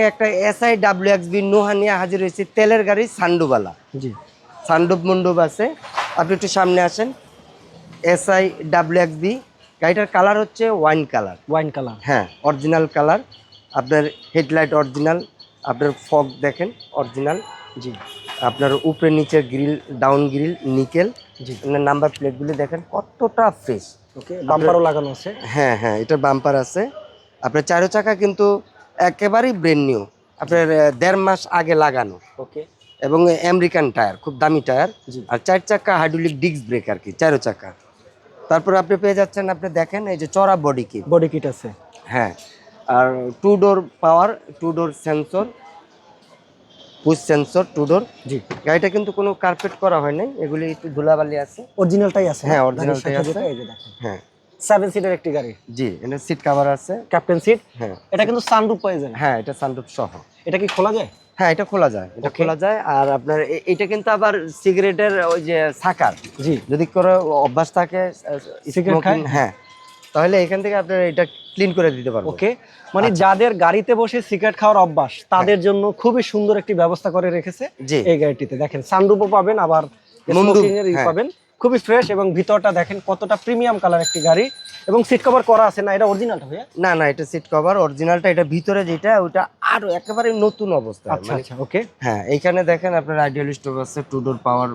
একটা SI W X B Noha নিয়ে হাজির হয়েছে তেলের গাড়ি সান্ডুবালা। জি। সান্ডুপ মন্ডুপ আছে। আপনি একটু সামনে আসেন। এসআই ডাব্লিউ এক্স বি গাড়িটার কালার হচ্ছে ওয়াইন কালার। Wine colour. হ্যাঁ অরিজিনাল কালার। আপনার হেডলাইট অরিজিনাল আপনার ফগ দেখেন অরিজিনাল। জি। আপনার উপরে নিচে গ্রিল ডাউন গ্রিল নিকেল। জি। আপনার নাম্বার প্লেটগুলি দেখেন কতটা ফ্রেশ। ওকে বাম্পারও লাগানো আছে। হ্যাঁ হ্যাঁ এটার বাম্পার আছে। আপনার চারো চাকা কিন্তু একেবারেই ব্রেন নিউ আপনার দেড় মাস আগে লাগানো। ওকে এবং আমেরিকান টায়ার খুব দামি টায়ার আর চার চাকা হাইড্রোলিক ডিস্ক ব্রেক আর কি চারো চাকা। তারপর আপনি পেয়ে যাচ্ছেন আপনি দেখেন এই যে চড়া বডি কিট বডি কিট আছে। হ্যাঁ। আর two door power two door sensor push sensor two door জি। গাড়িটা কিন্তু কোনো কার্পেট করা হয় নাই এগুলি একটু ধুলাবালি আছে। অরিজিনালটাই আছে হ্যাঁ, সাথে আছে। এই যে দেখেন। হ্যাঁ। সেভেন সিটের একটি গাড়ি। জি এটা সিট কাভার আছে। ক্যাপ্টেন সিট হ্যাঁ। এটা কিন্তু সানরুফ পেয়ে যাবে। হ্যাঁ এটা সানরুফ সহ। এটা কি খোলা যায়? হ্যাঁ এটা খোলা যায়। এটা খোলা যায়। আর আপনার এটা কিন্তু আবার সিগারেটের ওই যে সাকার। জি। যদি করে অভ্যাস থাকে? হ্যাঁ। তাহলে এখান থেকে আপনার এটা ক্লিন করে দিতে পারব ওকে মানে যাদের গাড়িতে বসে সিগারেট খাওয়ার অভ্যাস তাদের জন্য খুবই সুন্দর একটি ব্যবস্থা করে রেখেছে এই গাড়িটিতে। দেখেন সানরুফও পাবেন আবার smoking এর হ্যাঁ। পাবেন। খুবই ফ্রেশ এবং ভিতরটা দেখেন কতটা প্রিমিয়াম কালার একটি গাড়ি। এবং সিট কভার করা আছে না এটা অরিজিনালটা ভাইয়া? না না এটা সিট কভার অরিজিনালটা এটা ভিতরে যেটা ওটা আরও একেবারে নতুন অবস্থা আচ্ছা মানে আচ্ছা ওকে হ্যাঁ এইখানে দেখেন আপনার আইডিয়াল স্টোভ আছে টু ডোর পাওয়ার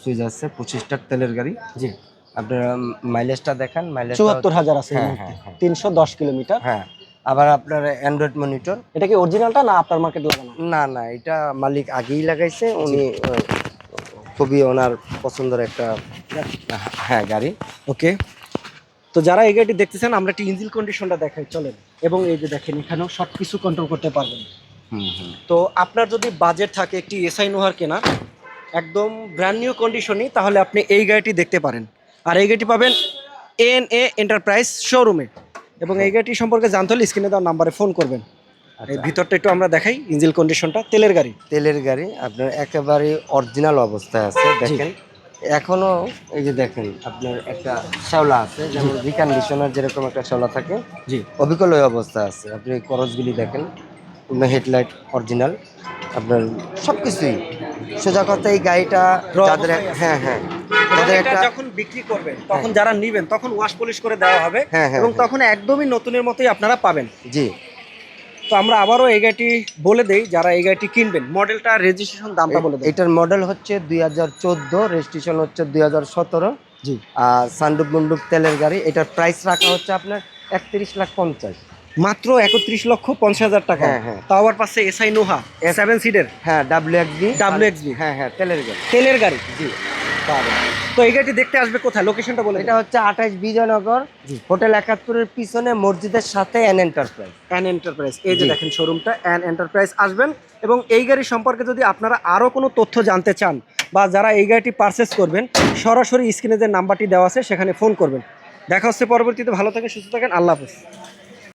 সুইচ আছে পঁচিশটা তেলের গাড়ি। জি। আপনার মাইলেজটা দেখেন মাইলেজ চুয়াত্তর হাজার আছে হ্যাঁ, হ্যাঁ, হ্যাঁ। তিনশো দশ কিলোমিটার। হ্যাঁ আবার আপনার অ্যান্ড্রয়েড মনিটর এটা কি অরিজিনালটা না আপনার মার্কেট লাগানো? না না এটা মালিক আগেই লাগাইছে উনি খুবই ওনার পছন্দের একটা হ্যাঁ গাড়ি। ওকে তো যারা এই গাড়িটি দেখতেছেন আমরা একটি ইঞ্জিন কন্ডিশনটা দেখাই চলেন। এবং এই যে দেখেন এখানেও সব কিছু কন্ট্রোল করতে পারবেন। হুম হুম। তো আপনার যদি বাজেট থাকে একটি এসআই নোহার কেনার একদম ব্র্যান্ড নিউ কন্ডিশনই তাহলে আপনি এই গাড়িটি দেখতে পারেন। আর এই গাড়িটি পাবেন এন এ এন্টারপ্রাইজ শোরুমে এবং এই গাড়িটি সম্পর্কে জানতে হলে স্ক্রিনে দেওয়ার নাম্বারে ফোন করবেন। ভিতরটা একটু আমরা দেখাই ইঞ্জিন কন্ডিশনটা তেলের গাড়ি। তেলের গাড়ি আপনার একেবারে অরিজিনাল অবস্থায় আছে দেখেন। এখনও এই যে দেখেন আপনার একটা শ্যাওলা আছে যেমন রিকন্ডিশনার যেরকম একটা শ্যাওলা থাকে জি। অবিকল ওই অবস্থা আছে। আপনি করসগুলি দেখেন হেডলাইট অরিজিনাল আপনার সব কিছুই সোজা কথা এই গাড়িটা যাদের হ্যাঁ হ্যাঁ। যখন বিক্রি করবেন তখন যারা নিবেন তখন ওয়াশ পলিশ করে দেওয়া হবে হ্যাঁ হ্যাঁ এবং হ্যাঁ। তখন একদমই নতুনের মতোই আপনারা পাবেন। জি। তো আমরা আবারও এই গাড়িটি বলে দেই যারা এই গাড়িটি কিনবেন মডেলটা রেজিস্ট্রেশন দামটা বলে দেয় এটার মডেল হচ্ছে দুই হাজার চোদ্দ রেজিস্ট্রেশন হচ্ছে দুই হাজার সতেরো। জি। আর সান্ডুপ মুন্ডুপ তেলের গাড়ি এটার প্রাইস রাখা হচ্ছে আপনার একত্রিশ লাখ পঞ্চাশ। মাত্র একত্রিশ লক্ষ পঞ্চাশ হাজার টাকা। হ্যাঁ, হ্যাঁ। তাও আবার পাচ্ছে এসআই নোহা সেভেন সিটের হ্যাঁ ডাব্লিউ এক্স বি WXB হ্যাঁ হ্যাঁ তেলের গাড়ি। তেলের গাড়ি জি। তো এই গাড়িটি দেখতে আসবে কোথায়? লোকেশনটা বলে এটা হচ্ছে আঠাশ বিজয়নগর হোটেল একাত্তরের পিছনে মসজিদের সাথে এন এন্টারপ্রাইজ অ্যান এন্টারপ্রাইজ এই যে দেখেন শোরুমটা অ্যান এন্টারপ্রাইজ আসবেন এবং এই গাড়ি সম্পর্কে যদি আপনারা আরও কোনো তথ্য জানতে চান বা যারা এই গাড়িটি পারচেস করবেন সরাসরি স্ক্রিনে যে নাম্বারটি দেওয়া আছে সেখানে ফোন করবেন। দেখা হচ্ছে পরবর্তীতে। ভালো থাকেন সুস্থ থাকেন। আল্লাহ হাফেজ।